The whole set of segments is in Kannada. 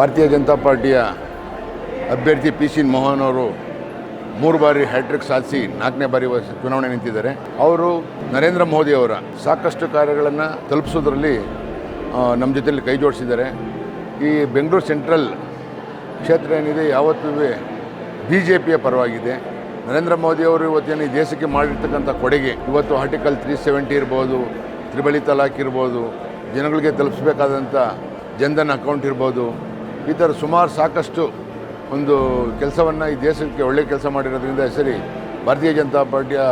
ಭಾರತೀಯ ಜನತಾ ಪಾರ್ಟಿಯ ಅಭ್ಯರ್ಥಿ ಪಿ ಸಿ ಮೋಹನ್ ಅವರು ಮೂರು ಬಾರಿ ಹ್ಯಾಟ್ರಿಕ್ ಸಾಧಿಸಿ ನಾಲ್ಕನೇ ಬಾರಿ ಚುನಾವಣೆ ನಿಂತಿದ್ದಾರೆ. ಅವರು ನರೇಂದ್ರ ಮೋದಿ ಅವರ ಸಾಕಷ್ಟು ಕಾರ್ಯಗಳನ್ನು ತಲುಪಿಸೋದ್ರಲ್ಲಿ ನಮ್ಮ ಜೊತೆಯಲ್ಲಿ ಕೈ ಜೋಡಿಸಿದ್ದಾರೆ. ಈ ಬೆಂಗಳೂರು ಸೆಂಟ್ರಲ್ ಕ್ಷೇತ್ರ ಏನಿದೆ, ಯಾವತ್ತೂ ಬಿ ಜೆ ಪಿಯ ಪರವಾಗಿದೆ. ನರೇಂದ್ರ ಮೋದಿ ಅವರು ಇವತ್ತೇನು ಈ ದೇಶಕ್ಕೆ ಮಾಡಿರ್ತಕ್ಕಂಥ ಕೊಡುಗೆ, ಇವತ್ತು ಆರ್ಟಿಕಲ್ ತ್ರೀ ಸೆವೆಂಟಿ ಇರ್ಬೋದು, ತ್ರಿಬಳಿ ತಲಾಖ್ ಇರ್ಬೋದು, ಜನಗಳಿಗೆ ತಲುಪಿಸ್ಬೇಕಾದಂಥ ಜನ್ಧನ್ ಅಕೌಂಟ್ ಇರ್ಬೋದು ಈ ಥರ ಸುಮಾರು ಸಾಕಷ್ಟು ಒಂದು ಕೆಲಸವನ್ನು ಈ ದೇಶಕ್ಕೆ ಒಳ್ಳೆಯ ಕೆಲಸ ಮಾಡಿರೋದ್ರಿಂದ ಸರಿ ಭಾರತೀಯ ಜನತಾ ಪಾರ್ಟಿಯ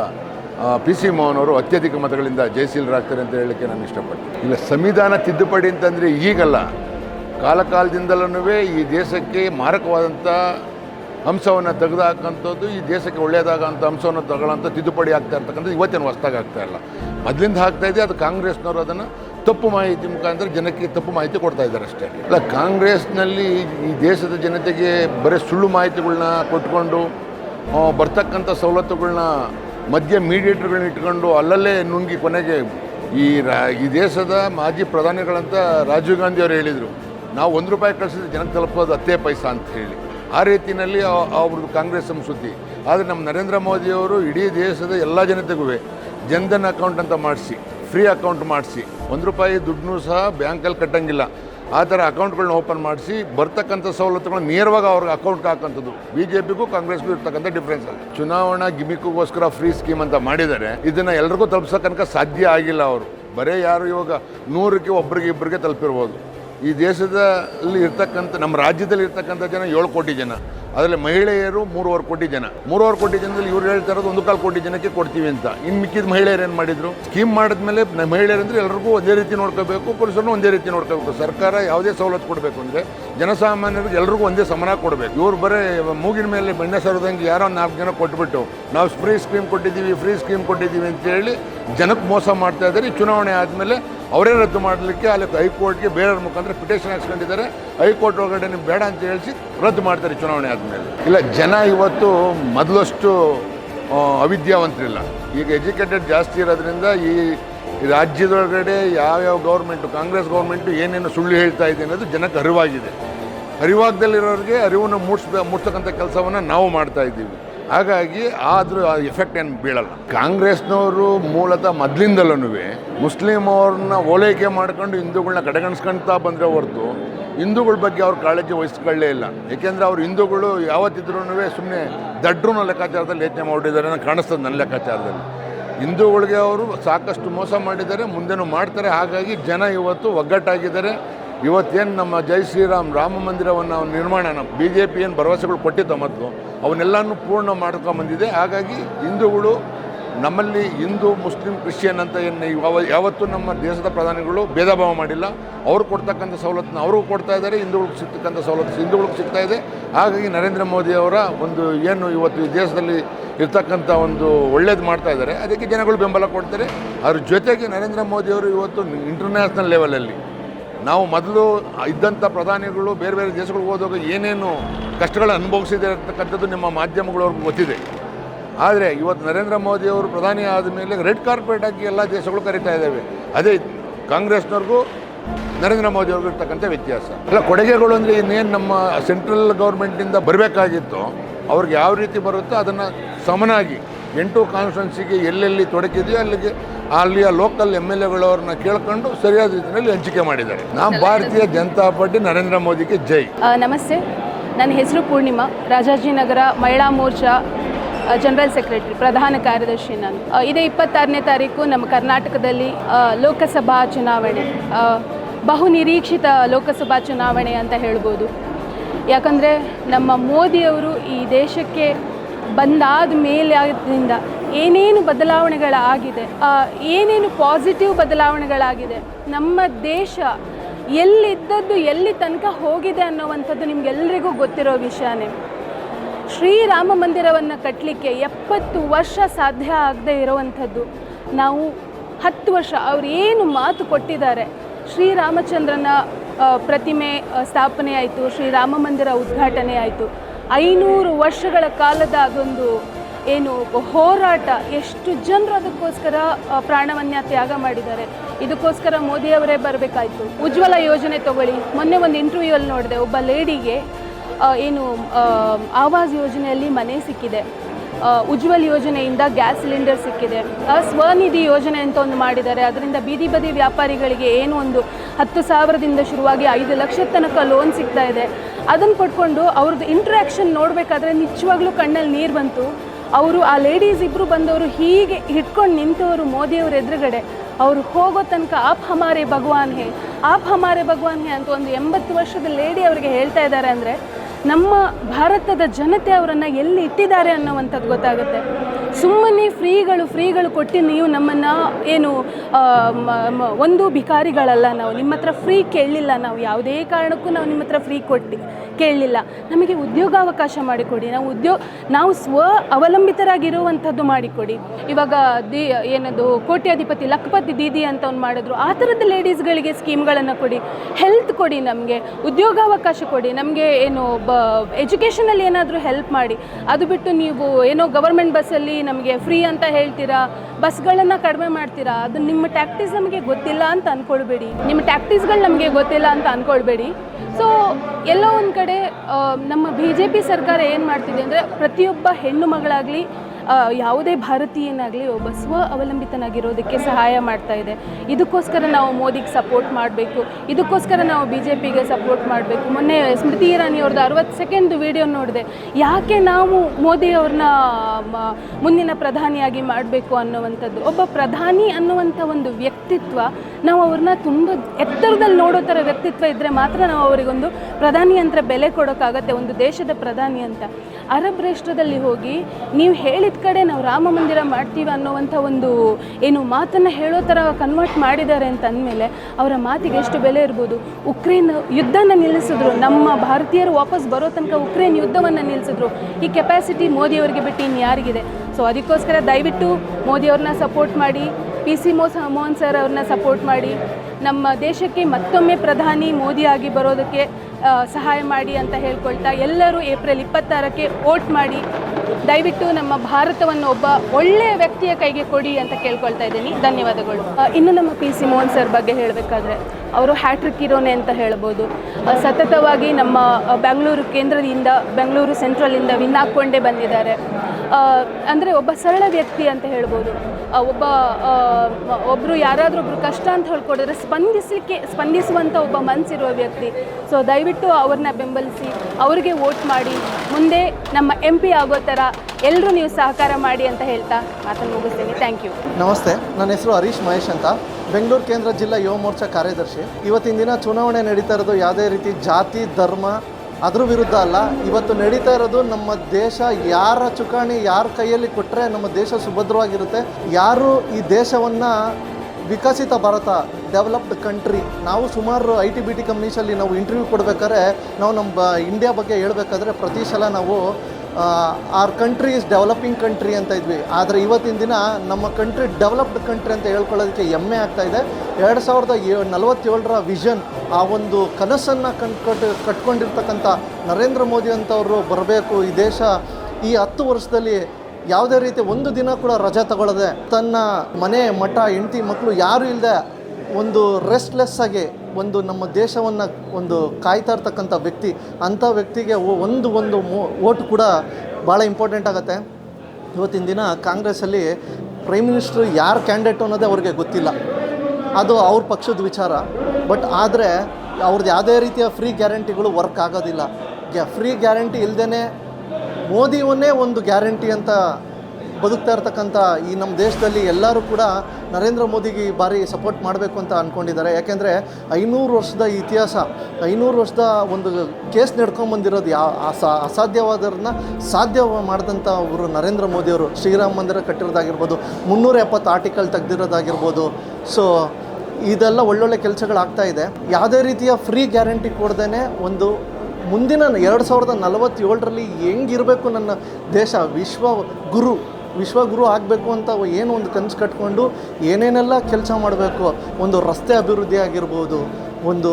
ಪಿ ಸಿ ಮೋಹನ್ ಅವರು ಅತ್ಯಧಿಕ ಮತಗಳಿಂದ ಜಯಶೀಲರಾಗ್ತಾರೆ ಅಂತ ಹೇಳಲಿಕ್ಕೆ ನಾನು ಇಷ್ಟಪಡ್ತೀನಿ. ಇಲ್ಲ, ಸಂವಿಧಾನ ತಿದ್ದುಪಡಿ ಅಂತಂದರೆ ಈಗಲ್ಲ. ಕಾಲಕಾಲದಿಂದಲೂ ಈ ದೇಶಕ್ಕೆ ಮಾರಕವಾದಂಥ ಅಂಶವನ್ನು ತೆಗೆದುಹಾಕಂಥದ್ದು ಈ ದೇಶಕ್ಕೆ ಒಳ್ಳೆಯದಾಗಂಥ ಅಂಶವನ್ನು ತಗೊಳ್ಳೋಂಥ ತಿದ್ದುಪಡಿ ಆಗ್ತಾ ಇರ್ತಕ್ಕಂಥದ್ದು ಇವತ್ತೇನು ಹೊಸ್ದಾಗಿ ಇಲ್ಲ. ಮೊದಲಿಂದ ಆಗ್ತಾಯಿದೆ ಅದು ಕಾಂಗ್ರೆಸ್ನವರು ಅದನ್ನು ತಪ್ಪು ಮಾಹಿತಿ ಮುಖಾಂತರ ಜನಕ್ಕೆ ತಪ್ಪು ಮಾಹಿತಿ ಕೊಡ್ತಾ ಇದ್ದಾರೆ ಅಷ್ಟೇ. ಅಲ್ಲ ಕಾಂಗ್ರೆಸ್ನಲ್ಲಿ ಈ ದೇಶದ ಜನತೆಗೆ ಬರೀ ಸುಳ್ಳು ಮಾಹಿತಿಗಳನ್ನ ಕೊಟ್ಕೊಂಡು ಬರ್ತಕ್ಕಂಥ ಸವಲತ್ತುಗಳನ್ನ ಮಧ್ಯ ಮೀಡಿಯೇಟರ್ಗಳನ್ನ ಇಟ್ಕೊಂಡು ಅಲ್ಲಲ್ಲೇ ನುಂಗಿ ಕೊನೆಗೆ ಈ ರಾ, ಈ ದೇಶದ ಮಾಜಿ ಪ್ರಧಾನಿಗಳಂತ ರಾಜೀವ್ ಗಾಂಧಿ ಅವರು ಹೇಳಿದರು, ನಾವು ಒಂದು ರೂಪಾಯಿ ಕಳಿಸಿದ್ರೆ ಜನಕ್ಕೆ ತಲುಪೋದು ಹತ್ತೇ ಪೈಸಾ ಅಂತ ಹೇಳಿ. ಆ ರೀತಿಯಲ್ಲಿ ಅವ್- ಅವ್ರದ್ದು ಕಾಂಗ್ರೆಸ್ ಸಂಸ್ಕೃತಿ ಆದರೆ ನಮ್ಮ ನರೇಂದ್ರ ಮೋದಿಯವರು ಇಡೀ ದೇಶದ ಎಲ್ಲ ಜನತೆಗೂ, ಜನ್ಧನ್ ಅಕೌಂಟ್ ಅಂತ ಮಾಡಿಸಿ ಫ್ರೀ ಅಕೌಂಟ್ ಮಾಡಿಸಿ, ಒಂದು ರೂಪಾಯಿ ದುಡ್ಡನ್ನೂ ಸಹ ಬ್ಯಾಂಕಲ್ಲಿ ಕಟ್ಟಂಗಿಲ್ಲ. ಆ ಥರ ಅಕೌಂಟ್ಗಳನ್ನ ಓಪನ್ ಮಾಡಿಸಿ, ಬರ್ತಕ್ಕಂಥ ಸವಲತ್ತುಗಳನ್ನ ನೇರವಾಗಿ ಅವ್ರಿಗೆ ಅಕೌಂಟ್ಗೆ ಹಾಕೋಂಥದ್ದು. ಬಿ ಜೆ ಪಿಗೂ ಕಾಂಗ್ರೆಸ್ಗೂ ಇರ್ತಕ್ಕಂಥ ಡಿಫ್ರೆನ್ಸ್ ಅದು ಚುನಾವಣಾ ಗಿಮಿಕ್ಗೋಸ್ಕರ ಫ್ರೀ ಸ್ಕೀಮ್ ಅಂತ ಮಾಡಿದ್ದಾರೆ ಇದನ್ನು ಎಲ್ರಿಗೂ ತಲುಪಿಸೋ ತನಕ ಸಾಧ್ಯ ಆಗಿಲ್ಲ ಅವರು. ಬರೇ ಯಾರು ಇವಾಗ ನೂರಕ್ಕೆ ಒಬ್ಬರಿಗೆ ಇಬ್ಬರಿಗೆ ತಲುಪಿರ್ಬೋದು. ಈ ದೇಶದಲ್ಲಿ ಇರ್ತಕ್ಕಂಥ, ನಮ್ಮ ರಾಜ್ಯದಲ್ಲಿ ಇರ್ತಕ್ಕಂಥ ಜನ ಏಳು ಕೋಟಿ ಜನ. ಅದರಲ್ಲಿ ಮಹಿಳೆಯರು ಮೂರುವರೆ ಕೋಟಿ ಜನ. ಮೂರುವರೆ ಕೋಟಿ ಜನದಲ್ಲಿ ಇವ್ರು ಹೇಳ್ತಾ ಇರೋದು ಒಂದು ಕಾಲು ಕೋಟಿ ಜನಕ್ಕೆ ಕೊಡ್ತೀವಿ ಅಂತ. ಇನ್ನು ಮಿಕ್ಕಿದ ಮಹಿಳೆಯರು ಏನು ಮಾಡಿದ್ರು? ಸ್ಕೀಮ್ ಮಾಡಿದ್ಮೇಲೆ ಮಹಿಳೆಯರಂದರೆ ಎಲ್ಲರಿಗೂ ಒಂದೇ ರೀತಿ ನೋಡ್ಕೋಬೇಕು, ಪುರುಷರನ್ನು ಒಂದೇ ರೀತಿ ನೋಡ್ಕೋಬೇಕು. ಸರ್ಕಾರ ಯಾವುದೇ ಸವಲತ್ತು ಕೊಡಬೇಕು ಅಂದರೆ ಜನಸಾಮಾನ್ಯರಿಗೆ ಎಲ್ರಿಗೂ ಒಂದೇ ಸಮಾನ ಕೊಡಬೇಕು. ಇವ್ರು ಬರೀ ಮೂಗಿನ ಮೇಲೆ ಬೆಣ್ಣೆ ಸರೋದಂಗೆ ಯಾರೋ ನಾಲ್ಕು ಜನ ಕೊಟ್ಬಿಟ್ಟು, ನಾವು ಫ್ರೀ ಸ್ಕೀಮ್ ಕೊಟ್ಟಿದ್ದೀವಿ, ಫ್ರೀ ಸ್ಕೀಮ್ ಕೊಟ್ಟಿದ್ದೀವಿ ಅಂತೇಳಿ ಜನಕ್ಕೆ ಮೋಸ ಮಾಡ್ತಾ ಇದ್ದಾರೆ. ಚುನಾವಣೆ ಆದಮೇಲೆ ಅವರೇ ರದ್ದು ಮಾಡಲಿಕ್ಕೆ ಅಲ್ಲಿ ಹೈಕೋರ್ಟ್ಗೆ ಬೇರೆಯವ್ರ ಮುಖಾಂತರ ಪಿಟಿಷನ್ ಹಾಕ್ಸ್ಕೊಂಡಿದ್ದಾರೆ. ಹೈಕೋರ್ಟ್ ಒಳಗಡೆ ನೀವು ಬೇಡ ಅಂತ ಹೇಳಿಸಿ ರದ್ದು ಮಾಡ್ತಾರೆ ಚುನಾವಣೆ ಆದಮೇಲೆ. ಇಲ್ಲ, ಜನ ಇವತ್ತು ಮೊದಲಷ್ಟು ಅವಿದ್ಯಾವಂತರಿಲ್ಲ. ಈಗ ಎಜುಕೇಟೆಡ್ ಜಾಸ್ತಿ ಇರೋದ್ರಿಂದ ಈ ರಾಜ್ಯದೊಳಗಡೆ ಯಾವ್ಯಾವ ಗೌರ್ಮೆಂಟು, ಕಾಂಗ್ರೆಸ್ ಗೌರ್ಮೆಂಟು ಏನೇನು ಸುಳ್ಳು ಹೇಳ್ತಾ ಇದೆ ಅನ್ನೋದು ಜನಕ್ಕೆ ಅರಿವಾಗಿದೆ. ಅರಿವಾಗದಲ್ಲಿರೋರಿಗೆ ಅರಿವನ್ನು ಮೂಡಿಸ್ಬೇ ಮೂಡ್ಸಕ್ಕಂಥ ಕೆಲಸವನ್ನು ನಾವು ಮಾಡ್ತಾ ಇದ್ದೀವಿ. ಹಾಗಾಗಿ ಆದರೂ ಆ ಎಫೆಕ್ಟ್ ಏನು ಬೀಳಲ್ಲ. ಕಾಂಗ್ರೆಸ್ನವರು ಮೂಲತಃ ಮೊದಲಿಂದಲೂ ಮುಸ್ಲಿಂ ಅವ್ರನ್ನ ಓಲೈಕೆ ಮಾಡ್ಕೊಂಡು ಹಿಂದೂಗಳನ್ನ ಕಡೆಗಣಿಸ್ಕೊಳ್ತಾ ಬಂದರೆ ಹೊರತು ಹಿಂದೂಗಳ ಬಗ್ಗೆ ಅವ್ರ ಕಾಳಜಿ ವಹಿಸ್ಕೊಳ್ಳೇ ಇಲ್ಲ. ಏಕೆಂದರೆ ಅವ್ರು ಹಿಂದೂಗಳು ಯಾವತ್ತಿದ್ರೂ ಸುಮ್ಮನೆ ದಡ್ರೂ ಲೆಕ್ಕಾಚಾರದಲ್ಲಿ ಯೋಚನೆ ಮಾಡಿದ್ದಾರೆ ಅನ್ನೋ ಕಾಣಿಸ್ತದೆ ನನ್ನ ಲೆಕ್ಕಾಚಾರದಲ್ಲಿ. ಹಿಂದೂಗಳಿಗೆ ಅವರು ಸಾಕಷ್ಟು ಮೋಸ ಮಾಡಿದ್ದಾರೆ, ಮುಂದೆನೂ ಮಾಡ್ತಾರೆ. ಹಾಗಾಗಿ ಜನ ಇವತ್ತು ಒಗ್ಗಟ್ಟಾಗಿದ್ದಾರೆ. ಇವತ್ತೇನು ನಮ್ಮ ಜೈ ಶ್ರೀರಾಮ್ ರಾಮ ಮಂದಿರವನ್ನು ನಿರ್ಮಾಣ ನಮ್ಮ ಬಿ ಜೆ ಪಿ ಏನು ಭರವಸೆಗಳು ಕೊಟ್ಟಿದ್ದ ಮೊದಲು, ಅವನ್ನೆಲ್ಲನೂ ಪೂರ್ಣ ಮಾಡ್ಕೊಂಬಂದಿದೆ. ಹಾಗಾಗಿ ಹಿಂದೂಗಳು, ನಮ್ಮಲ್ಲಿ ಹಿಂದೂ, ಮುಸ್ಲಿಂ, ಕ್ರಿಶ್ಚಿಯನ್ ಅಂತ ಏನು ಯಾವ ಯಾವತ್ತೂ ನಮ್ಮ ದೇಶದ ಪ್ರಧಾನಿಗಳು ಭೇದ ಭಾವ ಮಾಡಿಲ್ಲ. ಅವರು ಕೊಡ್ತಕ್ಕಂಥ ಸವಲತ್ತನ್ನ ಅವ್ರಿಗೂ ಕೊಡ್ತಾ ಇದ್ದಾರೆ, ಹಿಂದೂಗಳಿಗೆ ಸಿಗ್ತಕ್ಕಂಥ ಸವಲತ್ತು ಹಿಂದೂಗಳಿಗೆ ಸಿಗ್ತಾ ಇದೆ. ಹಾಗಾಗಿ ನರೇಂದ್ರ ಮೋದಿ ಅವರ ಒಂದು ಏನು ಇವತ್ತು ಈ ದೇಶದಲ್ಲಿ ಇರ್ತಕ್ಕಂಥ ಒಂದು ಒಳ್ಳೇದು ಮಾಡ್ತಾ ಇದ್ದಾರೆ. ಅದಕ್ಕೆ ಜನಗಳು ಬೆಂಬಲ ಕೊಡ್ತಾರೆ. ಅದ್ರ ಜೊತೆಗೆ ನರೇಂದ್ರ ಮೋದಿಯವರು ಇವತ್ತು ಇಂಟರ್ನ್ಯಾಷನಲ್ ಲೆವೆಲಲ್ಲಿ ನಾವು ಮೊದಲು ಇದ್ದಂಥ ಪ್ರಧಾನಿಗಳು ಬೇರೆ ಬೇರೆ ದೇಶಗಳಿಗೆ ಹೋದಾಗ ಏನೇನು ಕಷ್ಟಗಳು ಅನುಭವಿಸಿದೆ ಅಂತಕ್ಕಂಥದ್ದು ನಿಮ್ಮ ಮಾಧ್ಯಮಗಳವ್ರಿಗೆ ಗೊತ್ತಿದೆ. ಆದರೆ ಇವತ್ತು ನರೇಂದ್ರ ಮೋದಿ ಅವರು ಪ್ರಧಾನಿ ಆದ ಮೇಲೆ ರೆಡ್ ಕಾರ್ಪೆಟ್ ಆಗಿ ಎಲ್ಲ ದೇಶಗಳು ಕರೀತಾ ಇದ್ದಾವೆ. ಅದೇ ಕಾಂಗ್ರೆಸ್ನವ್ರಿಗೂ ನರೇಂದ್ರ ಮೋದಿ ಅವ್ರಿಗೂ ಇರ್ತಕ್ಕಂಥ ವ್ಯತ್ಯಾಸ. ಅಲ್ಲ, ಕೊಡುಗೆಗಳು ಅಂದರೆ ಇನ್ನೇನು ನಮ್ಮ ಸೆಂಟ್ರಲ್ ಗೌರ್ಮೆಂಟಿಂದ ಬರಬೇಕಾಗಿತ್ತು, ಅವ್ರಿಗೆ ಯಾವ ರೀತಿ ಬರುತ್ತೋ ಅದನ್ನು ಸಮನಾಗಿ ಎಂಟು ಕಾನ್ಫರೆನ್ಸಿಗೆ ಎಲ್ಲೆಲ್ಲಿ ತೊಡಕಿದೆಯೋ ಅಲ್ಲಿಗೆ ಅಲ್ಲಿಯ ಲೋಕಲ್ ಎಂ ಎಲ್ ಎಗಳವ್ರನ್ನ ಕೇಳ್ಕೊಂಡು ಸರಿಯಾದ ರೀತಿಯಲ್ಲಿ ಹಂಚಿಕೆ ಮಾಡಿದ್ದಾರೆ. ನಾವು ಭಾರತೀಯ ಜನತಾ ಪಾರ್ಟಿ ನರೇಂದ್ರ ಮೋದಿಗೆ ಜೈ. ನಮಸ್ತೆ. ನನ್ನ ಹೆಸರು ಪೂರ್ಣಿಮಾ. ರಾಜಾಜಿನಗರ ಮಹಿಳಾ ಮೋರ್ಚಾ ಜನರಲ್ ಸೆಕ್ರೆಟರಿ ಪ್ರಧಾನ ಕಾರ್ಯದರ್ಶಿ ನಾನು. ಇದೇ ಇಪ್ಪತ್ತಾರನೇ ತಾರೀಕು ನಮ್ಮ ಕರ್ನಾಟಕದಲ್ಲಿ ಲೋಕಸಭಾ ಚುನಾವಣೆ. ಬಹು ನಿರೀಕ್ಷಿತ ಲೋಕಸಭಾ ಚುನಾವಣೆ ಅಂತ ಹೇಳ್ಬೋದು. ಯಾಕಂದರೆ ನಮ್ಮ ಮೋದಿಯವರು ಈ ದೇಶಕ್ಕೆ ಬಂದಾದ ಮೇಲಾದ್ರಿಂದ ಏನೇನು ಬದಲಾವಣೆಗಳಾಗಿದೆ ಏನೇನು ಪಾಸಿಟಿವ್ ಬದಲಾವಣೆಗಳಾಗಿದೆ, ನಮ್ಮ ದೇಶ ಎಲ್ಲಿದ್ದದ್ದು ಎಲ್ಲಿ ತನಕ ಹೋಗಿದೆ ಅನ್ನೋವಂಥದ್ದು ನಿಮಗೆಲ್ಲರಿಗೂ ಗೊತ್ತಿರೋ ವಿಷಯನೇ. ಶ್ರೀರಾಮ ಮಂದಿರವನ್ನು ಕಟ್ಟಲಿಕ್ಕೆ ಎಪ್ಪತ್ತು ವರ್ಷ ಸಾಧ್ಯ ಆಗದೆ ಇರುವಂಥದ್ದು. ನಾವು ಹತ್ತು ವರ್ಷ ಅವ್ರು ಏನು ಮಾತು ಕೊಟ್ಟಿದ್ದಾರೆ, ಶ್ರೀರಾಮಚಂದ್ರನ ಪ್ರತಿಮೆ ಸ್ಥಾಪನೆ ಆಯಿತು ಶ್ರೀರಾಮ ಮಂದಿರ ಉದ್ಘಾಟನೆ ಆಯಿತು ಐನೂರು ವರ್ಷಗಳ ಕಾಲದ ಅದೊಂದು ಏನು ಹೋರಾಟ. ಎಷ್ಟು ಜನರು ಅದಕ್ಕೋಸ್ಕರ ಪ್ರಾಣವನ್ನ ತ್ಯಾಗ ಮಾಡಿದ್ದಾರೆ. ಇದಕ್ಕೋಸ್ಕರ ಮೋದಿಯವರೇ ಬರಬೇಕಾಯಿತು. ಉಜ್ವಲ ಯೋಜನೆ ತಗೊಳ್ಳಿ. ಮೊನ್ನೆ ಒಂದು ಇಂಟರ್ವ್ಯೂಯಲ್ಲಿ ನೋಡಿದೆ. ಒಬ್ಬ ಲೇಡಿಗೆ ಏನು ಆವಾಜ್ ಯೋಜನೆಯಲ್ಲಿ ಮನೆ ಸಿಕ್ಕಿದೆ. ಉಜ್ವಲ್ ಯೋಜನೆಯಿಂದ ಗ್ಯಾಸ್ ಸಿಲಿಂಡರ್ ಸಿಕ್ಕಿದೆ. ಸ್ವನಿಧಿ ಯೋಜನೆ ಅಂತ ಒಂದು ಮಾಡಿದ್ದಾರೆ. ಅದರಿಂದ ಬೀದಿ ಬದಿ ವ್ಯಾಪಾರಿಗಳಿಗೆ ಏನು ಒಂದು ಹತ್ತು ಸಾವಿರದಿಂದ ಶುರುವಾಗಿ ಐದು ಲಕ್ಷದ ತನಕ ಲೋನ್ ಸಿಗ್ತಾ ಇದೆ. ಅದನ್ನು ಪಡ್ಕೊಂಡು ಅವ್ರದ್ದು ಇಂಟ್ರ್ಯಾಕ್ಷನ್ ನೋಡಬೇಕಾದ್ರೆ ನಿಜವಾಗ್ಲೂ ಕಣ್ಣಲ್ಲಿ ನೀರು ಬಂತು. ಅವರು ಆ ಲೇಡೀಸ್ ಇಬ್ಬರು ಬಂದವರು ಹೀಗೆ ಹಿಡ್ಕೊಂಡು ನಿಂತವರು ಮೋದಿಯವ್ರ ಎದುರುಗಡೆ, ಅವರು ಹೋಗೋ ತನಕ ಆಪ್ ಹಮಾರೆ ಭಗವಾನ್ ಹೇ ಆಪ್ ಹಮಾರೆ ಭಗವಾನ್ ಹೇ ಅಂತ ಒಂದು ಎಂಬತ್ತು ವರ್ಷದ ಲೇಡಿ ಅವರಿಗೆ ಹೇಳ್ತಾ ಇದ್ದಾರೆ ಅಂದರೆ, ನಮ್ಮ ಭಾರತದ ಜನತೆ ಅವರನ್ನು ಎಲ್ಲಿ ಇಟ್ಟಿದ್ದಾರೆ ಅನ್ನೋವಂಥದ್ದು ಗೊತ್ತಾಗುತ್ತೆ. ಸುಮ್ಮನೆ ಫ್ರೀಗಳು ಫ್ರೀಗಳು ಕೊಟ್ಟು ನೀವು ನಮ್ಮನ್ನು ಏನು ಒಂದು ಭಿಕಾರಿಗಳಲ್ಲ ನಾವು. ನಿಮ್ಮ ಹತ್ರ ಫ್ರೀ ಕೇಳಲಿಲ್ಲ ನಾವು. ಯಾವುದೇ ಕಾರಣಕ್ಕೂ ನಾವು ನಿಮ್ಮ ಹತ್ರ ಫ್ರೀ ಕೊಟ್ಟು ಕೇಳಲಿಲ್ಲ ನಮಗೆ ಉದ್ಯೋಗಾವಕಾಶ ಮಾಡಿಕೊಡಿ. ನಾವು ಉದ್ಯೋಗ ನಾವು ಸ್ವ ಅವಲಂಬಿತರಾಗಿರುವಂಥದ್ದು ಮಾಡಿಕೊಡಿ. ಇವಾಗ ದಿ, ಏನದು, ಕೋಟ್ಯಾಧಿಪತಿ ಲಖಪತಿ ದೀದಿ ಅಂತ ಒಂದು ಮಾಡಿದ್ರು. ಆ ಥರದ ಲೇಡೀಸ್ಗಳಿಗೆ ಸ್ಕೀಮ್ಗಳನ್ನು ಕೊಡಿ. ಹೆಲ್ತ್ ಕೊಡಿ ನಮಗೆ. ಉದ್ಯೋಗಾವಕಾಶ ಕೊಡಿ. ನಮಗೆ ಏನು, ಬ, ಎಜುಕೇಷನಲ್ಲಿ ಏನಾದರೂ ಹೆಲ್ಪ್ ಮಾಡಿ. ಅದು ಬಿಟ್ಟು ನೀವು ಏನೋ ಗವರ್ಮೆಂಟ್ ಬಸ್ಸಲ್ಲಿ ನಮಗೆ ಫ್ರೀ ಅಂತ ಹೇಳ್ತೀರಾ? ಬಸ್ಗಳನ್ನು ಕಡಿಮೆ ಮಾಡ್ತೀರಾ? ಅದು ನಿಮ್ಮ ಟ್ಯಾಕ್ಟೀಸ್ ನಮಗೆ ಗೊತ್ತಿಲ್ಲ ಅಂತ ಅಂದ್ಕೊಳ್ಬೇಡಿ ನಿಮ್ಮ ಟ್ಯಾಕ್ಟೀಸ್ಗಳು ನಮಗೆ ಗೊತ್ತಿಲ್ಲ ಅಂತ ಅಂದ್ಕೊಳ್ಬೇಡಿ ಸೊ ಎಲ್ಲೋ ಒಂದು ಕಡೆ ನಮ್ಮ ಬಿ ಜೆ ಪಿ ಸರ್ಕಾರ ಏನು ಮಾಡ್ತಿದೆ ಅಂದರೆ, ಪ್ರತಿಯೊಬ್ಬ ಹೆಣ್ಣು ಮಗಳಾಗಲಿ ಯಾವುದೇ ಭಾರತೀಯನಾಗಲಿ ಒಬ್ಬ ಸ್ವ ಅವಲಂಬಿತನಾಗಿರೋದಕ್ಕೆ ಸಹಾಯ ಮಾಡ್ತಾ ಇದೆ. ಇದಕ್ಕೋಸ್ಕರ ನಾವು ಮೋದಿಗೆ ಸಪೋರ್ಟ್ ಮಾಡಬೇಕು. ಇದಕ್ಕೋಸ್ಕರ ನಾವು ಬಿ ಜೆ ಪಿಗೆ ಸಪೋರ್ಟ್ ಮಾಡಬೇಕು. ಮೊನ್ನೆ ಸ್ಮೃತಿ ಇರಾನಿ ಅವ್ರದ್ದು ಅರವತ್ತು ಸೆಕೆಂಡ್ ವಿಡಿಯೋ ನೋಡಿದೆ. ಯಾಕೆ ನಾವು ಮೋದಿ ಅವ್ರನ್ನ ಮುಂದಿನ ಪ್ರಧಾನಿಯಾಗಿ ಮಾಡಬೇಕು ಅನ್ನುವಂಥದ್ದು? ಒಬ್ಬ ಪ್ರಧಾನಿ ಅನ್ನುವಂಥ ಒಂದು ವ್ಯಕ್ತಿತ್ವ ನಾವು ಅವ್ರನ್ನ ತುಂಬ ಎತ್ತರದಲ್ಲಿ ನೋಡೋ ಥರ ವ್ಯಕ್ತಿತ್ವ ಇದ್ದರೆ ಮಾತ್ರ ನಾವು ಅವರಿಗೊಂದು ಪ್ರಧಾನಿ ಅಂತ ಬೆಲೆ ಕೊಡೋಕ್ಕಾಗತ್ತೆ, ಒಂದು ದೇಶದ ಪ್ರಧಾನಿ ಅಂತ. ಅರಬ್ ರಾಷ್ಟ್ರದಲ್ಲಿ ಹೋಗಿ ನೀವು ಹೇಳಿದ ಕಡೆ ನಾವು ರಾಮ ಮಂದಿರ ಮಾಡ್ತೀವಿ ಅನ್ನೋವಂಥ ಒಂದು ಏನು ಮಾತನ್ನು ಹೇಳೋ ಥರ ಕನ್ವರ್ಟ್ ಮಾಡಿದ್ದಾರೆ ಅಂತ ಅಂದಮೇಲೆ ಅವರ ಮಾತಿಗೆ ಎಷ್ಟು ಬೆಲೆ ಇರ್ಬೋದು? ಉಕ್ರೇನ್ ಯುದ್ಧನ ನಿಲ್ಲಿಸಿದ್ರು, ನಮ್ಮ ಭಾರತೀಯರು ವಾಪಸ್ ಬರೋ ತನಕ ಉಕ್ರೇನ್ ಯುದ್ಧವನ್ನು ನಿಲ್ಲಿಸಿದ್ರು. ಈ ಕೆಪಾಸಿಟಿ ಮೋದಿಯವರಿಗೆ ಬಿಟ್ಟು ಇನ್ನು ಯಾರಿಗಿದೆ? ಸೊ ಅದಕ್ಕೋಸ್ಕರ ದಯವಿಟ್ಟು ಮೋದಿಯವ್ರನ್ನ ಸಪೋರ್ಟ್ ಮಾಡಿ ಪಿ ಸಿ ಮೋಸ ಮೋಹನ್ ಸರ್ ಅವ್ರನ್ನ ಸಪೋರ್ಟ್ ಮಾಡಿ ನಮ್ಮ ದೇಶಕ್ಕೆ ಮತ್ತೊಮ್ಮೆ ಪ್ರಧಾನಿ ಮೋದಿ ಆಗಿ ಬರೋದಕ್ಕೆ ಸಹಾಯ ಮಾಡಿ ಅಂತ ಹೇಳ್ಕೊಳ್ತಾ ಎಲ್ಲರೂ ಏಪ್ರಿಲ್ ಇಪ್ಪತ್ತಾರಕ್ಕೆ ವೋಟ್ ಮಾಡಿ, ದಯವಿಟ್ಟು ನಮ್ಮ ಭಾರತವನ್ನು ಒಬ್ಬ ಒಳ್ಳೆಯ ವ್ಯಕ್ತಿಯ ಕೈಗೆ ಕೊಡಿ ಅಂತ ಕೇಳ್ಕೊಳ್ತಾ ಇದ್ದೀನಿ. ಧನ್ಯವಾದಗಳು. ಇನ್ನು ನಮ್ಮ ಪಿ ಸಿ ಮೋಹನ್ ಸರ್ ಬಗ್ಗೆ ಹೇಳಬೇಕಾದ್ರೆ, ಅವರು ಹ್ಯಾಟ್ರಿಕ್ ಇರೋನೆ ಅಂತ ಹೇಳ್ಬೋದು. ಸತತವಾಗಿ ನಮ್ಮ ಬೆಂಗಳೂರು ಕೇಂದ್ರದಿಂದ, ಬೆಂಗಳೂರು ಸೆಂಟ್ರಲಿಂದ ವಿನ್ ಹಾಕ್ಕೊಂಡೇ ಬಂದಿದ್ದಾರೆ. ಅಂದರೆ ಒಬ್ಬ ಸರಳ ವ್ಯಕ್ತಿ ಅಂತ ಹೇಳ್ಬೋದು. ಒಬ್ಬ ಒಬ್ಬರು ಯಾರಾದರೂ ಒಬ್ಬರು ಕಷ್ಟ ಅಂತ ಹೇಳ್ಕೊಡಿದ್ರೆ ಸ್ಪಂದಿಸಲಿಕ್ಕೆ ಸ್ಪಂದಿಸುವಂಥ ಒಬ್ಬ ಮನಸ್ಸಿರುವ ವ್ಯಕ್ತಿ. ಸೊ ದಯವಿಟ್ಟು ಅವ್ರನ್ನ ಬೆಂಬಲಿಸಿ, ಅವರಿಗೆ ವೋಟ್ ಮಾಡಿ, ಮುಂದೆ ನಮ್ಮ ಎಂ ಪಿ ಆಗೋ ಥರ ಎಲ್ಲರೂ ನೀವು ಸಹಕಾರ ಮಾಡಿ ಅಂತ ಹೇಳ್ತಾ ಮಾತನ್ನು ಮುಗಿಸ್ತೀನಿ. ಥ್ಯಾಂಕ್ ಯು ನಮಸ್ತೆ, ನನ್ನ ಹೆಸರು ಹರೀಶ್ ಮಹೇಶ್ ಅಂತ. ಬೆಂಗಳೂರು ಕೇಂದ್ರ ಜಿಲ್ಲಾ ಯುವ ಮೋರ್ಚಾ ಕಾರ್ಯದರ್ಶಿ. ಇವತ್ತಿನ ದಿನ ಚುನಾವಣೆ ನಡೀತಾ ಇರೋದು ಯಾವುದೇ ರೀತಿ ಜಾತಿ, ಧರ್ಮ ಅದ್ರ ವಿರುದ್ಧ ಅಲ್ಲ, ಇವತ್ತು ನಡೀತಾ ಇರೋದು ನಮ್ಮ ದೇಶ ಯಾರ ಚುಕಾಣಿ ಯಾರ ಕೈಯಲ್ಲಿ ಕೊಟ್ಟರೆ ನಮ್ಮ ದೇಶ ಸುಭದ್ರವಾಗಿರುತ್ತೆ. ಯಾರು ಈ ದೇಶವನ್ನು ವಿಕಸಿತ ಭಾರತ ಡೆವಲಪ್ಡ್ ಕಂಟ್ರಿ ನಾವು ಸುಮಾರು ಐ ಟಿ ಬಿ ಟಿ ಕಂಪ್ನೀಸಲ್ಲಿ ನಾವು ಇಂಟರ್ವ್ಯೂ ಕೊಡಬೇಕಾದ್ರೆ, ನಾವು ನಮ್ಮ ಇಂಡಿಯಾ ಬಗ್ಗೆ ಹೇಳಬೇಕಾದ್ರೆ ಪ್ರತಿ ಸಲ ನಾವು our country is developing country ಅಂತ ಇದ್ವಿ. ಆದರೆ ಇವತ್ತಿನ ದಿನ ನಮ್ಮ ಕಂಟ್ರಿ ಡೆವಲಪ್ಡ್ ಕಂಟ್ರಿ ಅಂತ ಹೇಳ್ಕೊಳ್ಳೋದಕ್ಕೆ ಹೆಮ್ಮೆ ಆಗ್ತಾ ಇದೆ. ಎರಡು ಸಾವಿರದ ಏ, ನಲವತ್ತೇಳರ ವಿಷನ್ ಆ ಒಂದು ಕನಸನ್ನು ಕಣ್ಕಟ್ಟು ಕಟ್ಕೊಂಡಿರ್ತಕ್ಕಂಥ ನರೇಂದ್ರ ಮೋದಿ ಅಂತವರು ಬರಬೇಕು. ಈ ದೇಶ ಈ ಹತ್ತು ವರ್ಷದಲ್ಲಿ ಯಾವುದೇ ರೀತಿ ಒಂದು ದಿನ ಕೂಡ ರಜೆ ತಗೊಳ್ಳದೆ ತನ್ನ ಮನೆ, ಮಠ, ಹೆಂಡತಿ ಮಕ್ಕಳು ಯಾರು ಇಲ್ಲದೆ ಒಂದು ರೆಸ್ಟ್ಲೆಸ್ ಆಗಿ ಒಂದು ನಮ್ಮ ದೇಶವನ್ನು ಒಂದು ಕಾಯ್ತಾ ಇರ್ತಕ್ಕಂಥ ವ್ಯಕ್ತಿ, ಅಂಥ ವ್ಯಕ್ತಿಗೆ ಒಂದು ಒಂದು ಓಟ್ ಕೂಡ ಭಾಳ ಇಂಪಾರ್ಟೆಂಟ್ ಆಗುತ್ತೆ. ಇವತ್ತಿನ ದಿನ ಕಾಂಗ್ರೆಸ್ಸಲ್ಲಿ ಪ್ರೈಮ್ ಮಿನಿಸ್ಟ್ರು ಯಾರು ಕ್ಯಾಂಡಿಡೇಟ್ ಅನ್ನೋದೇ ಅವ್ರಿಗೆ ಗೊತ್ತಿಲ್ಲ. ಅದು ಅವ್ರ ಪಕ್ಷದ ವಿಚಾರ. ಬಟ್ ಆದರೆ ಅವ್ರದ್ದು ಯಾವುದೇ ರೀತಿಯ ಫ್ರೀ ಗ್ಯಾರಂಟಿಗಳು ವರ್ಕ್ ಆಗೋದಿಲ್ಲ. ಫ್ರೀ ಗ್ಯಾರಂಟಿ ಇಲ್ಲದೇ ಮೋದಿಯವನ್ನೇ ಒಂದು ಗ್ಯಾರಂಟಿ ಅಂತ ಬದುಕ್ತಾ ಇರ್ತಕ್ಕಂಥ ಈ ನಮ್ಮ ದೇಶದಲ್ಲಿ ಎಲ್ಲರೂ ಕೂಡ ನರೇಂದ್ರ ಮೋದಿಗೆ ಭಾರಿ ಸಪೋರ್ಟ್ ಮಾಡಬೇಕು ಅಂತ ಅಂದ್ಕೊಂಡಿದ್ದಾರೆ ಯಾಕೆಂದರೆ ಐನೂರು ವರ್ಷದ ಇತಿಹಾಸ, ಐನೂರು ವರ್ಷದ ಒಂದು ಕೇಸ್ ನಡ್ಕೊಂಬಂದಿರೋದು ಯಾ ಅಸಾ ಅಸಾಧ್ಯವಾದರನ್ನ ಸಾಧ್ಯ ಮಾಡಿದಂಥ ಅವರು ನರೇಂದ್ರ ಮೋದಿಯವರು. ಶ್ರೀರಾಮ ಮಂದಿರ ಕಟ್ಟಿರೋದಾಗಿರ್ಬೋದು, ಮುನ್ನೂರ ಎಪ್ಪತ್ತು ಆರ್ಟಿಕಲ್ ತೆಗೆದಿರೋದಾಗಿರ್ಬೋದು. ಸೊ ಇದೆಲ್ಲ ಒಳ್ಳೊಳ್ಳೆ ಕೆಲಸಗಳಾಗ್ತಾ ಇದೆ. ಯಾವುದೇ ರೀತಿಯ ಫ್ರೀ ಗ್ಯಾರಂಟಿ ಕೊಡ್ದೇ ಒಂದು ಮುಂದಿನ ಎರಡು ಸಾವಿರದ ನಲವತ್ತೇಳರಲ್ಲಿ ಹೆಂಗಿರಬೇಕು ನನ್ನ ದೇಶ, ವಿಶ್ವ ಗುರು. ವಿಶ್ವಗುರು ಆಗಬೇಕು ಅಂತ ಏನು ಒಂದು ಕನಸು ಕಟ್ಕೊಂಡು ಏನೇನೆಲ್ಲ ಕೆಲಸ ಮಾಡಬೇಕು, ಒಂದು ರಸ್ತೆ ಅಭಿವೃದ್ಧಿ ಆಗಿರ್ಬೋದು, ಒಂದು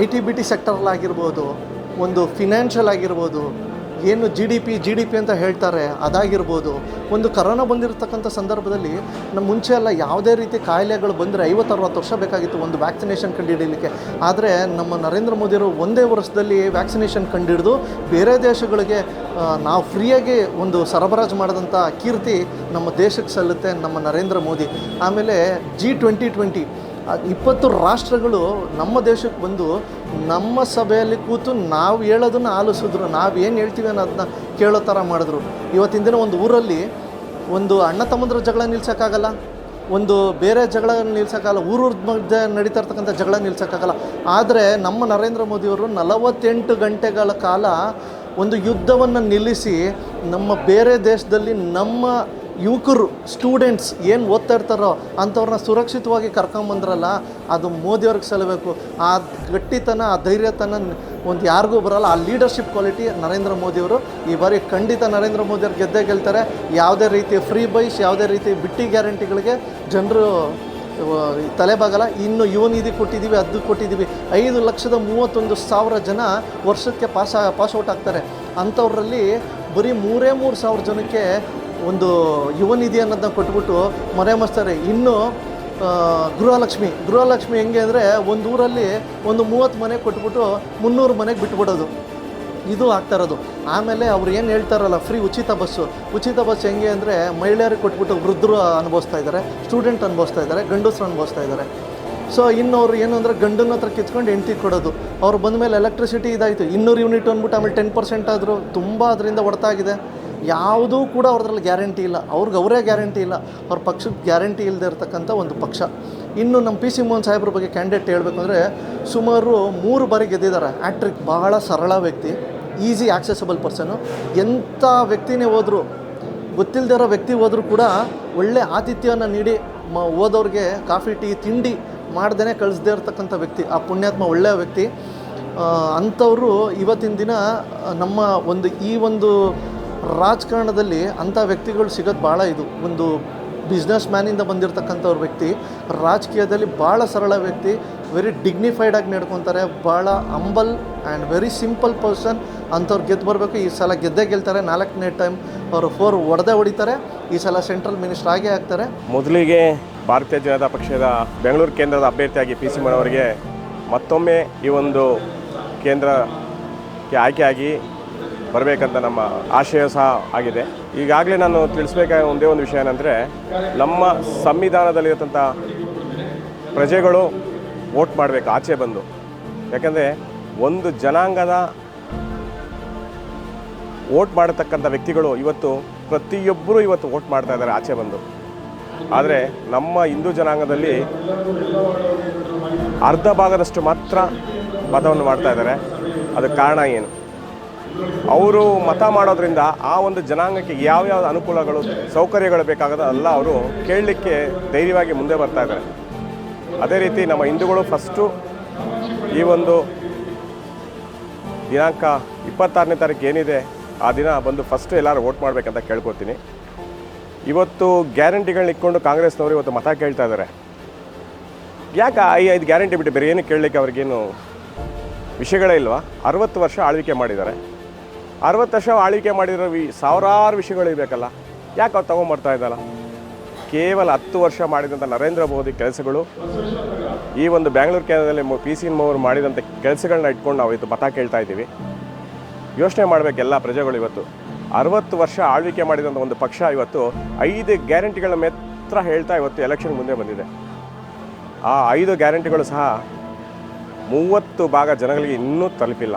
ಐ ಟಿ ಬಿ ಟಿ ಸೆಕ್ಟರ್ಲಾಗಿರ್ಬೋದು ಒಂದು ಫಿನಾನ್ಷಿಯಲ್ ಆಗಿರ್ಬೋದು, ಏನು G D P G D P ಅಂತ ಹೇಳ್ತಾರೆ, ಅದಾಗಿರ್ಬೋದು. ಒಂದು ಕರೋನಾ ಬಂದಿರತಕ್ಕಂಥ ಸಂದರ್ಭದಲ್ಲಿ ನಮ್ಮ ಮುಂಚೆ ಎಲ್ಲ ಯಾವುದೇ ರೀತಿ ಕಾಯಿಲೆಗಳು ಬಂದರೆ ಐವತ್ತು, ಅರವತ್ತು ವರ್ಷ ಬೇಕಾಗಿತ್ತು ಒಂದು ವ್ಯಾಕ್ಸಿನೇಷನ್ ಕಂಡುಹಿಡಿಯಲಿಕ್ಕೆ ಆದರೆ ನಮ್ಮ ನರೇಂದ್ರ ಮೋದಿಯವರು ಒಂದೇ ವರ್ಷದಲ್ಲಿ ವ್ಯಾಕ್ಸಿನೇಷನ್ ಕಂಡುಹಿಡಿದು ಬೇರೆ ದೇಶಗಳಿಗೆ ನಾವು ಫ್ರೀಯಾಗಿ ಒಂದು ಸರಬರಾಜು ಮಾಡಿದಂಥ ಕೀರ್ತಿ ನಮ್ಮ ದೇಶಕ್ಕೆ ಸಲ್ಲುತ್ತೆ ನಮ್ಮ ನರೇಂದ್ರ ಮೋದಿ. ಆಮೇಲೆ ಜಿ ಟ್ವೆಂಟಿ ಟ್ವೆಂಟಿ ಇಪ್ಪತ್ತು ರಾಷ್ಟ್ರಗಳು ನಮ್ಮ ದೇಶಕ್ಕೆ ಬಂದು ನಮ್ಮ ಸಭೆಯಲ್ಲಿ ಕೂತು ನಾವು ಹೇಳೋದನ್ನು ಆಲಿಸಿದ್ರು. ನಾವು ಏನು ಹೇಳ್ತೀವಿ ಅನ್ನೋದನ್ನ ಕೇಳೋ ಥರ ಮಾಡಿದ್ರು. ಇವತ್ತಿನ ದಿನ ಒಂದು ಊರಲ್ಲಿ ಒಂದು ಅಣ್ಣ ತಮ್ಮಂದ್ರ ಜಗಳ ನಿಲ್ಸೋಕ್ಕಾಗಲ್ಲ, ಒಂದು ಬೇರೆ ಜಗಳ ನಿಲ್ಸೋಕ್ಕಾಗಲ್ಲ ಊರೂರ ಮಧ್ಯೆ ನಡೀತಾ ಇರ್ತಕ್ಕಂಥ ಜಗಳ ನಿಲ್ಸೋಕ್ಕಾಗಲ್ಲ. ಆದರೆ ನಮ್ಮ ನರೇಂದ್ರ ಮೋದಿಯವರು ನಲವತ್ತೆಂಟು ಗಂಟೆಗಳ ಕಾಲ ಒಂದು ಯುದ್ಧವನ್ನು ನಿಲ್ಲಿಸಿ ನಮ್ಮ ಬೇರೆ ದೇಶದಲ್ಲಿ ನಮ್ಮ ಯುವಕರು ಸ್ಟೂಡೆಂಟ್ಸ್ ಏನು ಓದ್ತಾ ಇರ್ತಾರೋ ಅಂಥವ್ರನ್ನ ಸುರಕ್ಷಿತವಾಗಿ ಕರ್ಕೊಂಬಂದ್ರಲ್ಲ ಅದು ಮೋದಿಯವ್ರಿಗೆ ಸಲ್ಲಬೇಕು. ಆ ಗಟ್ಟಿತನ, ಆ ಧೈರ್ಯತನ ಒಂದು ಯಾರಿಗೂ ಬರಲ್ಲ. ಆ ಲೀಡರ್ಶಿಪ್ ಕ್ವಾಲಿಟಿ ನರೇಂದ್ರ ಮೋದಿಯವರು ಈ ಬಾರಿ ಖಂಡಿತ ನರೇಂದ್ರ ಮೋದಿಯವ್ರು ಗೆದ್ದೇ ಗೆಲ್ತಾರೆ. ಯಾವುದೇ ರೀತಿ ಫ್ರೀ ಬೈಸ್ ಯಾವುದೇ ರೀತಿ ಬಿಟ್ಟಿ ಗ್ಯಾರಂಟಿಗಳಿಗೆ ಜನರು ತಲೆಬಾಗಲ್ಲ ಇನ್ನು ಯುವ ನಿಧಿ ಕೊಟ್ಟಿದ್ದೀವಿ ಅದು ಕೊಟ್ಟಿದ್ದೀವಿ. ಐದು ಲಕ್ಷದ ಮೂವತ್ತೊಂದು ಸಾವಿರ ಜನ ವರ್ಷಕ್ಕೆ ಪಾಸ್ ಪಾಸ್ ಔಟ್ ಆಗ್ತಾರೆ. ಅಂಥವ್ರಲ್ಲಿ ಬರೀ ಮೂರೇ ಮೂರು ಸಾವಿರ ಜನಕ್ಕೆ ಒಂದು ಯುವ ನಿಧಿ ಅನ್ನೋದನ್ನ ಕೊಟ್ಬಿಟ್ಟು ಮರೆಮಾಚ್ತಾರೆ ಇನ್ನು ಆ, ಗೃಹಲಕ್ಷ್ಮಿ. ಗೃಹಲಕ್ಷ್ಮಿ ಹೆಂಗೆ ಅಂದರೆ ಒಂದು ಊರಲ್ಲಿ ಒಂದು ಮೂವತ್ತು ಮನೆ ಕೊಟ್ಬಿಟ್ಟು ಮುನ್ನೂರು ಮನೆಗೆ ಬಿಟ್ಬಿಡೋದು. ಇದು ಆಗ್ತಾ ಇರೋದು. ಆಮೇಲೆ ಅವ್ರು ಏನು ಹೇಳ್ತಾರಲ್ಲ ಫ್ರೀ ಉಚಿತ ಬಸ್ಸು ಉಚಿತ ಬಸ್ ಹೆಂಗೆ ಅಂದರೆ ಮಹಿಳೆಯರಿಗೆ ಕೊಟ್ಬಿಟ್ಟು ವೃದ್ಧರು ಅನುಭವಿಸ್ತಾ ಇದ್ದಾರೆ ಸ್ಟೂಡೆಂಟ್ ಅನುಭವಿಸ್ತಾ ಇದ್ದಾರೆ, ಗಂಡಸರು ಅನುಭವಿಸ್ತಾ ಇದ್ದಾರೆ. ಸೊ ಇನ್ನು ಅವರು ಏನು ಅಂದರೆ ಗಂಡನ ಹತ್ರ ಕಿತ್ಕೊಂಡು ಹೆಂಡ್ತಿ ಕೊಡೋದು. ಅವ್ರು ಬಂದ ಮೇಲೆ ಎಲೆಕ್ಟ್ರಿಸಿಟಿ ಇದಾಯಿತು. ಇನ್ನೂರು ಯೂನಿಟ್ ಅಂದ್ಬಿಟ್ಟು ಆಮೇಲೆ ಟೆನ್ ಪರ್ಸೆಂಟ್ ಆದರೂ ತುಂಬ ಅದರಿಂದ ಹೊಡೆತಾಗಿದೆ. ಯಾವುದೂ ಕೂಡ ಅವ್ರದ್ರಲ್ಲಿ ಗ್ಯಾರಂಟಿ ಇಲ್ಲ. ಅವ್ರಿಗೆ ಅವರೇ ಗ್ಯಾರಂಟಿ ಇಲ್ಲ. ಅವ್ರ ಪಕ್ಷಕ್ಕೆ ಗ್ಯಾರಂಟಿ ಇಲ್ಲದೆ ಇರತಕ್ಕಂಥ ಒಂದು ಪಕ್ಷ. ಇನ್ನು ನಮ್ಮ ಪಿ ಸಿ ಮೋಹನ್ ಸಾಹೇಬ್ರ ಬಗ್ಗೆ ಕ್ಯಾಂಡಿಡೇಟ್ ಹೇಳಬೇಕು ಅಂದರೆ ಸುಮಾರು ಮೂರು ಬಾರಿ ಗೆದ್ದಿದ್ದಾರೆ. ಆ್ಯಕ್ಟ್ರಿಕ್ ಬಹಳ ಸರಳ ವ್ಯಕ್ತಿ. ಈಸಿ ಆಕ್ಸೆಸಬಲ್ ಪರ್ಸನು ಎಂಥ ವ್ಯಕ್ತಿನೇ ಹೋದರೂ ಗೊತ್ತಿಲ್ಲದೆ ಇರೋ ವ್ಯಕ್ತಿ ಹೋದರೂ ಕೂಡ ಒಳ್ಳೆ ಆತಿಥ್ಯವನ್ನು ನೀಡಿ, ಮ, ಹೋದವ್ರಿಗೆ ಕಾಫಿ, ಟೀ, ತಿಂಡಿ ಮಾಡ್ದೇ ಕಳಿಸ್ದೇ ಇರ್ತಕ್ಕಂಥ ವ್ಯಕ್ತಿ, ಆ ಪುಣ್ಯಾತ್ಮ ಒಳ್ಳೆಯ ವ್ಯಕ್ತಿ. ಅಂಥವರು ಇವತ್ತಿನ ದಿನ, ನಮ್ಮ ಒಂದು, ಈ ಒಂದು ರಾಜಕಾರಣದಲ್ಲಿ ಅಂಥ ವ್ಯಕ್ತಿಗಳು ಸಿಗೋದು ಭಾಳ ಇದು. ಒಂದು ಬಿಸ್ನೆಸ್ ಮ್ಯಾನಿಂದ ಬಂದಿರತಕ್ಕಂಥವ್ರ ವ್ಯಕ್ತಿ, ರಾಜಕೀಯದಲ್ಲಿ ಭಾಳ ಸರಳ ವ್ಯಕ್ತಿ ವೆರಿ ಡಿಗ್ನಿಫೈಡ್ ಆಗಿ ನಡ್ಕೊತಾರೆ, ಭಾಳ humble and very simple person ಅಂಥವ್ರು ಗೆದ್ದು ಬರಬೇಕು. ಈ ಸಲ ಗೆದ್ದೇ ಗೆಲ್ತಾರೆ. ನಾಲ್ಕನೇ ಟೈಮ್ ಅವರು ಫೋರ್ ಹೊಡೆದೇ ಹೊಡಿತಾರೆ. ಈ ಸಲ ಸೆಂಟ್ರಲ್ ಮಿನಿಸ್ಟರ್ ಆಗೇ ಆಗ್ತಾರೆ. ಮೊದಲಿಗೆ ಭಾರತೀಯ ಜನತಾ ಪಕ್ಷದ ಬೆಂಗಳೂರು ಕೇಂದ್ರದ ಅಭ್ಯರ್ಥಿಯಾಗಿ ಪಿ ಸಿ ಅವರಿಗೆ ಮತ್ತೊಮ್ಮೆ ಈ ಒಂದು ಕೇಂದ್ರಕ್ಕೆ ಆಯ್ಕೆಯಾಗಿ ಬರಬೇಕಂತ ನಮ್ಮ ಆಶಯ ಸಹ ಆಗಿದೆ. ಈಗಾಗಲೇ ನಾನು ತಿಳಿಸ್ಬೇಕಾದ ಒಂದೇ ಒಂದು ವಿಷಯ ಏನಂದರೆ, ನಮ್ಮ ಸಂವಿಧಾನದಲ್ಲಿರತಕ್ಕಂಥ ಪ್ರಜೆಗಳು ವೋಟ್ ಮಾಡಬೇಕು, ಆಚೆ ಬಂದು. ಯಾಕಂದರೆ ಒಂದು ಜನಾಂಗದ ವೋಟ್ ಮಾಡತಕ್ಕಂಥ ವ್ಯಕ್ತಿಗಳು ಇವತ್ತು ಪ್ರತಿಯೊಬ್ಬರು ಇವತ್ತು ವೋಟ್ ಮಾಡ್ತಾ ಇದ್ದಾರೆ, ಆಚೆ ಬಂದು. ಆದರೆ ನಮ್ಮ ಹಿಂದೂ ಜನಾಂಗದಲ್ಲಿ ಅರ್ಧ ಭಾಗದಷ್ಟು ಮಾತ್ರ ಮತವನ್ನು ಮಾಡ್ತಾ ಇದ್ದಾರೆ. ಅದಕ್ಕೆ ಕಾರಣ ಏನು? ಅವರು ಮತ ಮಾಡೋದ್ರಿಂದ ಆ ಒಂದು ಜನಾಂಗಕ್ಕೆ ಯಾವ್ಯಾವ ಅನುಕೂಲಗಳು, ಸೌಕರ್ಯಗಳು ಬೇಕಾಗದ ಎಲ್ಲ ಅವರು ಕೇಳಲಿಕ್ಕೆ ಧೈರ್ಯವಾಗಿ ಮುಂದೆ ಬರ್ತಾ ಇದ್ದಾರೆ. ಅದೇ ರೀತಿ ನಮ್ಮ ಹಿಂದೂಗಳು ಫಸ್ಟು ಈ ಒಂದು ದಿನಾಂಕ ಇಪ್ಪತ್ತಾರನೇ ತಾರೀಕು ಏನಿದೆ ಆ ದಿನ ಬಂದು ಫಸ್ಟ್ ಎಲ್ಲರೂ ವೋಟ್ ಮಾಡಬೇಕಂತ ಕೇಳ್ಕೊತೀನಿ. ಇವತ್ತು ಗ್ಯಾರಂಟಿಗಳನ್ನ ಇಟ್ಕೊಂಡು ಕಾಂಗ್ರೆಸ್ನವರು ಇವತ್ತು ಮತ ಕೇಳ್ತಾ ಇದ್ದಾರೆ ಯಾಕೆ ಐ ಐದು ಗ್ಯಾರಂಟಿ ಬಿಟ್ಟು ಬೇರೆ ಏನು ಕೇಳಲಿಕ್ಕೆ ಅವ್ರಿಗೇನು ವಿಷಯಗಳೇ ಇಲ್ವಾ? ಅರವತ್ತು ವರ್ಷ ಆಳ್ವಿಕೆ ಮಾಡಿದ್ದಾರೆ. ಅರವತ್ತು ವರ್ಷ ಆಳ್ವಿಕೆ ಮಾಡಿರೋ ವಿ ಸಾವಿರಾರು ವಿಷಯಗಳಿರಬೇಕಲ್ಲ ಯಾಕೆ ಅವ್ರು ತೊಗೊಂಬರ್ತಾ ಇದ್ದಲ್ಲ ಕೇವಲ ಹತ್ತು ವರ್ಷ ಮಾಡಿದಂಥ ನರೇಂದ್ರ ಮೋದಿ ಕೆಲಸಗಳು, ಈ ಒಂದು ಬ್ಯಾಂಗ್ಳೂರು ಕೇಂದ್ರದಲ್ಲಿ ಪಿ ಸಿ ಅವರು ಮಾಡಿದಂಥ ಕೆಲಸಗಳನ್ನ ಇಟ್ಕೊಂಡು ನಾವು ಇವತ್ತು ಮತ ಕೇಳ್ತಾ ಇದ್ದೀವಿ. ಯೋಚನೆ ಮಾಡಬೇಕು ಎಲ್ಲ ಪ್ರಜೆಗಳು ಇವತ್ತು. ಅರವತ್ತು ವರ್ಷ ಆಳ್ವಿಕೆ ಮಾಡಿದಂಥ ಒಂದು ಪಕ್ಷ ಇವತ್ತು ಐದು ಗ್ಯಾರಂಟಿಗಳ ಮಾತ್ರ ಹೇಳ್ತಾ ಇವತ್ತು ಎಲೆಕ್ಷನ್ ಮುಂದೆ ಬಂದಿದೆ. ಆ ಐದು ಗ್ಯಾರಂಟಿಗಳು ಸಹ ಮೂವತ್ತು ಭಾಗ ಜನಗಳಿಗೆ ಇನ್ನೂ ತಲುಪಿಲ್ಲ.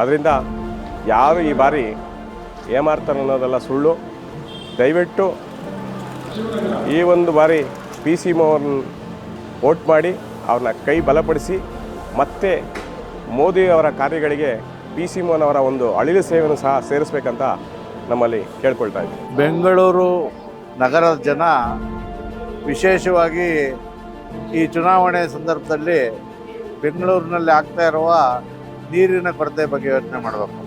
ಆದ್ದರಿಂದ ಯಾರು ಈ ಬಾರಿ ಏಮಾರ್ತಾರೆ ಅನ್ನೋದೆಲ್ಲ ಸುಳ್ಳು. ದಯವಿಟ್ಟು ಈ ಒಂದು ಬಾರಿ ಪಿ ಸಿ ಮೋಹನ್ ವೋಟ್ ಮಾಡಿ ಅವ್ರನ್ನ ಕೈ ಬಲಪಡಿಸಿ ಮತ್ತೆ ಮೋದಿ ಅವರ ಕಾರ್ಯಗಳಿಗೆ ಪಿ ಸಿ ಮೋಹನ್ ಅವರ ಒಂದು ಅಳಿಲು ಸೇವೆಯನ್ನು ಸಹ ಸೇರಿಸಬೇಕಂತ ನಮ್ಮಲ್ಲಿ ಕೇಳ್ಕೊಳ್ತಾ ಇದ್ದೀವಿ ಬೆಂಗಳೂರು ನಗರದ ಜನ ವಿಶೇಷವಾಗಿ ಈ ಚುನಾವಣೆ ಸಂದರ್ಭದಲ್ಲಿ ಬೆಂಗಳೂರಿನಲ್ಲಿ ಆಗ್ತಾ ಇರುವ ನೀರಿನ ಕೊರತೆ ಬಗ್ಗೆ ಯೋಚನೆ ಮಾಡಬೇಕು.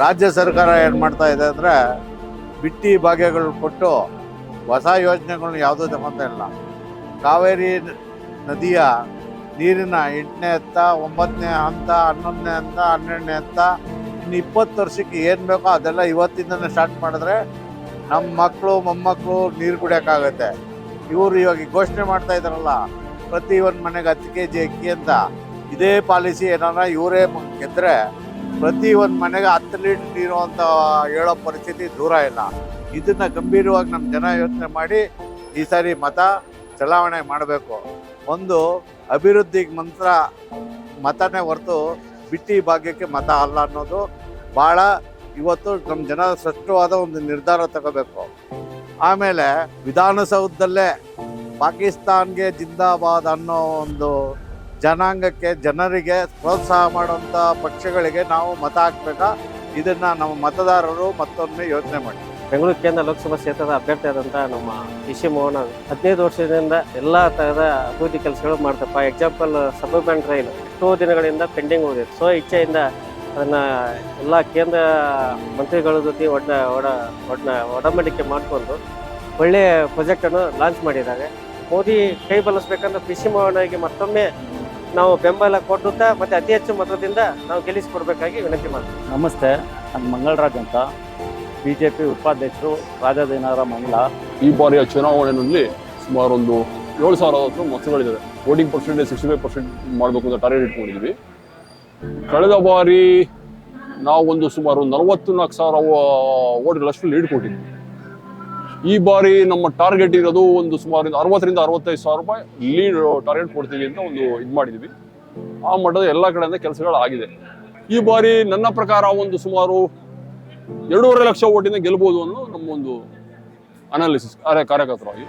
ರಾಜ್ಯ ಸರ್ಕಾರ ಏನು ಮಾಡ್ತಾ ಇದೆ ಅಂದರೆ ಬಿಟ್ಟಿ ಭಾಗ್ಯಗಳು ಕೊಟ್ಟು ಹೊಸ ಯೋಜನೆಗಳನ್ನ ಯಾವುದೂ ತಗೊತಾ ಇಲ್ಲ. ಕಾವೇರಿ ನದಿಯ ನೀರಿನ ಎಂಟನೇ ಹಂತ ಒಂಬತ್ತನೇ ಹಂತ, ಹನ್ನೊಂದನೇ ಹಂತ ಹನ್ನೆರಡನೇ ಹಂತ ಇನ್ನು ಇಪ್ಪತ್ತು ವರ್ಷಕ್ಕೆ ಏನು ಬೇಕೋ ಅದೆಲ್ಲ ಇವತ್ತಿಂದನೇ ಸ್ಟಾರ್ಟ್ ಮಾಡಿದ್ರೆ ನಮ್ಮ ಮಕ್ಕಳು ಮೊಮ್ಮಕ್ಕಳು ನೀರು ಕುಡಿಯೋಕ್ಕಾಗತ್ತೆ. ಇವರು ಇವಾಗ ಘೋಷಣೆ ಮಾಡ್ತಾ ಇದ್ದಾರಲ್ಲ, ಪ್ರತಿ ಒಂದು ಮನೆಗೆ ಹತ್ತು ಕೆ ಜಿ ಅಕ್ಕಿ ಅಂತ, ಇದೇ ಪಾಲಿಸಿ ಏನಾರ ಇವರೇ ಗೆದ್ದರೆ ಪ್ರತಿ ಒಂದು ಮನೆಗೆ ಹತ್ತು ಲೀಟರ್ ನೀರು ಅಂತ ಹೇಳೋ ಪರಿಸ್ಥಿತಿ ದೂರ ಇಲ್ಲ. ಇದನ್ನು ಗಂಭೀರವಾಗಿ ನಮ್ಮ ಜನ ಯೋಚನೆ ಮಾಡಿ ಈ ಸಾರಿ ಮತ ಚಲಾವಣೆ ಮಾಡಬೇಕು. ಒಂದು ಅಭಿವೃದ್ಧಿಗೆ ಮಂತ್ರ ಮತನೇ ಹೊರತು ಬಿಟ್ಟಿ ಭಾಗ್ಯಕ್ಕೆ ಮತ ಅಲ್ಲ ಅನ್ನೋದು ಭಾಳ ಇವತ್ತು ನಮ್ಮ ಜನ ಸ್ಪಷ್ಟವಾದ ಒಂದು ನಿರ್ಧಾರ ತಗೋಬೇಕು. ಆಮೇಲೆ ವಿಧಾನಸೌಧದಲ್ಲೇ ಪಾಕಿಸ್ತಾನ್ಗೆ ಜಿಂದಾಬಾದ್ ಅನ್ನೋ ಒಂದು ಜನಾಂಗಕ್ಕೆ ಜನರಿಗೆ ಪ್ರೋತ್ಸಾಹ ಮಾಡುವಂಥ ಪಕ್ಷಗಳಿಗೆ ನಾವು ಮತ ಹಾಕ್ಬೇಕಾ? ಇದನ್ನು ನಮ್ಮ ಮತದಾರರು ಮತ್ತೊಮ್ಮೆ ಯೋಚನೆ ಮಾಡಿ. ಬೆಂಗಳೂರು ಕೇಂದ್ರ ಲೋಕಸಭಾ ಕ್ಷೇತ್ರದ ಅಭ್ಯರ್ಥಿಯಾದಂಥ ನಮ್ಮ ಕೃಷಿ ಮೋಹನ್ ಹದಿನೈದು ವರ್ಷದಿಂದ ಎಲ್ಲ ಥರದ ಅಭಿವೃದ್ಧಿ ಕೆಲಸಗಳು ಮಾಡ್ತಪ್ಪ. Example suburban rail. ಎಷ್ಟೋ ದಿನಗಳಿಂದ ಪೆಂಡಿಂಗ್ ಹೋಗಿದೆ. ಸೊ ಇಚ್ಛೆಯಿಂದ ಅದನ್ನು ಎಲ್ಲ ಕೇಂದ್ರ ಮಂತ್ರಿಗಳ ಜೊತೆ ಒಡ ಒಡ ಒಡ ಒಡಂಬಡಿಕೆ ಮಾಡಿಕೊಂಡು ಒಳ್ಳೆಯ ಪ್ರಾಜೆಕ್ಟನ್ನು ಲಾಂಚ್ ಮಾಡಿದ್ದಾರೆ. ಮೋದಿ ಕೈ ಬಲಿಸ್ಬೇಕಂದ್ರೆ ಕೃಷಿ ಮೋಹನಿಗೆ ಮತ್ತೊಮ್ಮೆ ನಾವು ಬೆಂಬಲ ಕೊಡುತ್ತಾ ಮತ್ತೆ ಅತಿ ಹೆಚ್ಚು ಮತದಿಂದ ನಾವು ಗೆಲ್ಲಿಸಿಕೊಡ್ಬೇಕಾಗಿ ವಿನಂತಿ ಮಾಡ್ತೀವಿ. ನಮಸ್ತೆ, ನಾನು ಮಂಗಳರಾಜ್ ಅಂತ. ಬಿ ಜೆ ಪಿ ಉಪಾಧ್ಯಕ್ಷರು ರಾಜಾದೇನಾರ ಮಂಗಳ ಈ ಬಾರಿಯ ಚುನಾವಣೆಯಲ್ಲಿ ಸುಮಾರು ಒಂದು ಏಳು ಸಾವಿರ ಹತ್ರ ಮತಗಳಿದ್ದಾವೆ. Voting percentage sixty five percent ಮಾಡಬೇಕು ಅಂತ ಟಾರ್ಗೆಟ್ ಇಟ್ಕೊಂಡಿದ್ವಿ ಕಳೆದ ಬಾರಿ ನಾವು ಒಂದು ಸುಮಾರು ನಲವತ್ತು ನಾಲ್ಕು ಸಾವಿರ ಓಟ್ಗಳಷ್ಟು ಲೀಡ್ ಕೊಟ್ಟಿದ್ವಿ. ಈ ಬಾರಿ ನಮ್ಮ ಟಾರ್ಗೆಟ್ ಇರೋದು ಒಂದು ಸುಮಾರು ಅರವತ್ತರಿಂದ ಅರವತ್ತೈದು ಸಾವಿರ ರೂಪಾಯಿ ಲೀಡ್ ಟಾರ್ಗೆಟ್ ಕೊಡ್ತೀವಿ ಅಂತ ಒಂದು ಇದು ಮಾಡಿದ್ವಿ ಆ ಮಟ್ಟದ ಎಲ್ಲ ಕಡೆಯಿಂದ ಕೆಲಸಗಳು ಆಗಿದೆ ಈ ಬಾರಿ ನನ್ನ ಪ್ರಕಾರ ಒಂದು ಸುಮಾರು ಎರಡೂವರೆ ಲಕ್ಷ ಓಟಿಂದ ಗೆಲ್ಬೋದು ಅನ್ನೋ ನಮ್ಮ ಒಂದು ಅನಾಲಿಸಿಸ್ ಕಾರ್ಯ ಕಾರ್ಯಕರ್ತರಾಗಿ